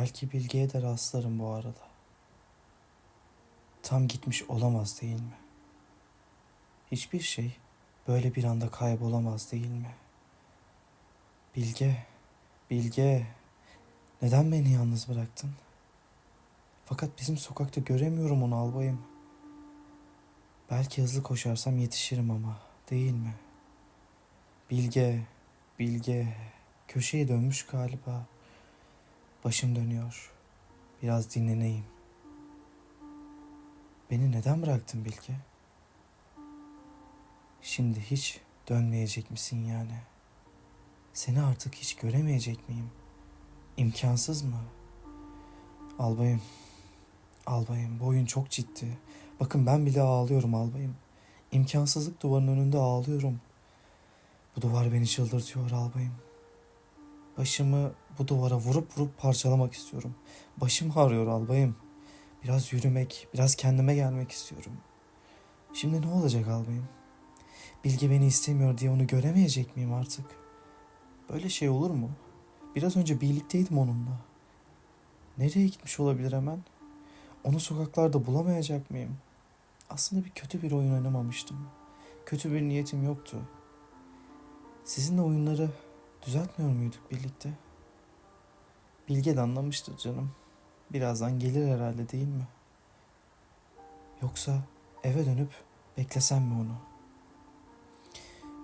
Belki Bilge'ye de rastlarım bu arada. Tam gitmiş olamaz değil mi? Hiçbir şey böyle bir anda kaybolamaz değil mi? Bilge, Bilge, neden beni yalnız bıraktın? Fakat bizim sokakta göremiyorum onu albayım. Belki hızlı koşarsam yetişirim ama, değil mi? Bilge, Bilge, köşeye dönmüş galiba. Başım dönüyor. Biraz dinleneyim. Beni neden bıraktın Bilge? Şimdi hiç dönmeyecek misin yani? Seni artık hiç göremeyecek miyim? İmkansız mı? Albayım, albayım bu oyun çok ciddi. Bakın ben bile ağlıyorum albayım. İmkansızlık duvarının önünde ağlıyorum. Bu duvar beni çıldırtıyor albayım. Başımı bu duvara vurup vurup parçalamak istiyorum. Başım ağrıyor albayım. Biraz yürümek, biraz kendime gelmek istiyorum. Şimdi ne olacak albayım? Bilge beni istemiyor diye onu göremeyecek miyim artık? Böyle şey olur mu? Biraz önce birlikteydim onunla. Nereye gitmiş olabilir hemen? Onu sokaklarda bulamayacak mıyım? Aslında bir kötü bir oyun oynamamıştım. Kötü bir niyetim yoktu. Sizinle oyunları düzeltmiyor muyduk birlikte? Bilge de anlamıştır canım. Birazdan gelir herhalde değil mi? Yoksa eve dönüp beklesem mi onu?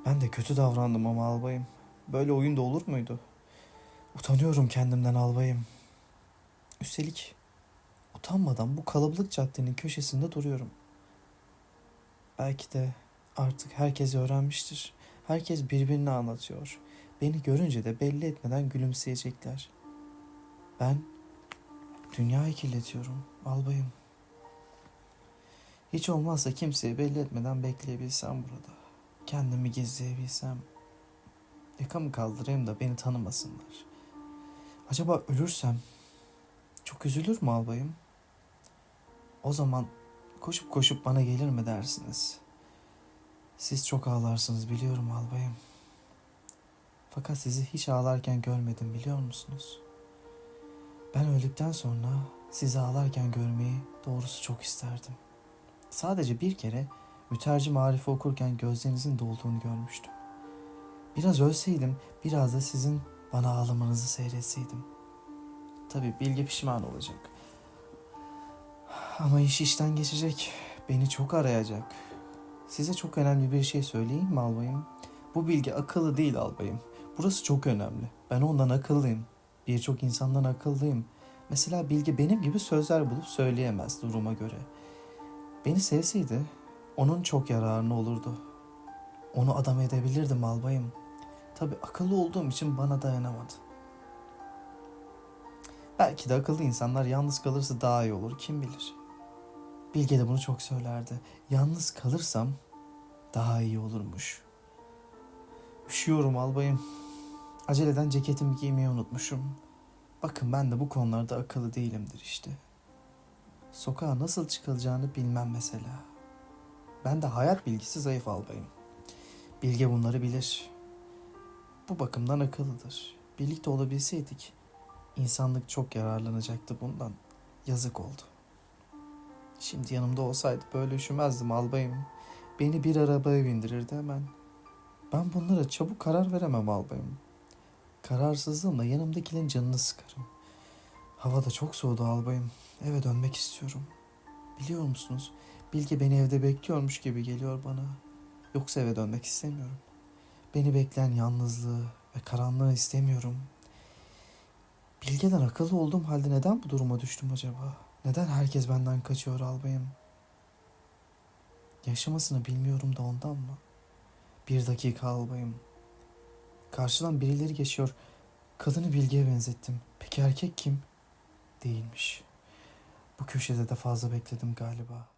Ben de kötü davrandım ama albayım. Böyle oyun da olur muydu? Utanıyorum kendimden albayım. Üstelik utanmadan bu kalabalık caddenin köşesinde duruyorum. Belki de artık herkes öğrenmiştir. Herkes birbirini anlatıyor. Beni görünce de belli etmeden gülümseyecekler. Ben dünyayı kirletiyorum albayım. Hiç olmazsa kimseye belli etmeden bekleyebilsem burada. Kendimi gizleyebilsem. Yakamı kaldırayım da beni tanımasınlar. Acaba ölürsem çok üzülür mü albayım? O zaman koşup koşup bana gelir mi dersiniz? Siz çok ağlarsınız biliyorum albayım. Fakat sizi hiç ağlarken görmedim biliyor musunuz? Ben öldükten sonra sizi ağlarken görmeyi doğrusu çok isterdim. Sadece bir kere mütercim Arif'i okurken gözlerinizin dolduğunu görmüştüm. Biraz ölseydim, biraz da sizin bana ağlamanızı seyretseydim. Tabii Bilge pişman olacak. Ama iş işten geçecek. Beni çok arayacak. Size çok önemli bir şey söyleyeyim mi albayım? Bu bilgi akıllı değil albayım. Burası çok önemli. Ben ondan akıllıyım. Birçok insandan akıllıyım. Mesela Bilge benim gibi sözler bulup söyleyemez duruma göre. Beni sevseydi onun çok yararına olurdu. Onu adam edebilirdim albayım. Tabi akıllı olduğum için bana dayanamadı. Belki de akıllı insanlar yalnız kalırsa daha iyi olur kim bilir. Bilge de bunu çok söylerdi. Yalnız kalırsam daha iyi olurmuş. Üşüyorum albayım. Aceleden ceketimi giymeyi unutmuşum. Bakın ben de bu konularda akıllı değilimdir işte. Sokağa nasıl çıkılacağını bilmem mesela. Ben de hayat bilgisi zayıf albayım. Bilge bunları bilir. Bu bakımdan akıllıdır. Birlikte olabilseydik insanlık çok yararlanacaktı bundan. Yazık oldu. Şimdi yanımda olsaydı böyle üşümezdim albayım. Beni bir arabaya bindirirdi hemen. Ben bunlara çabuk karar veremem albayım. Kararsızlığımla yanımdakilerin canını sıkarım. Hava da çok soğudu albayım. Eve dönmek istiyorum. Biliyor musunuz? Bilge beni evde bekliyormuş gibi geliyor bana. Yoksa eve dönmek istemiyorum. Beni bekleyen yalnızlığı ve karanlığı istemiyorum. Bilge'den akıllı olduğum halde neden bu duruma düştüm acaba? Neden herkes benden kaçıyor albayım? Yaşamasını bilmiyorum da ondan mı? Bir dakika albayım. Karşıdan birileri geçiyor. Kadını Bilge'ye benzettim. Peki erkek kim? Değilmiş. Bu köşede de fazla bekledim galiba.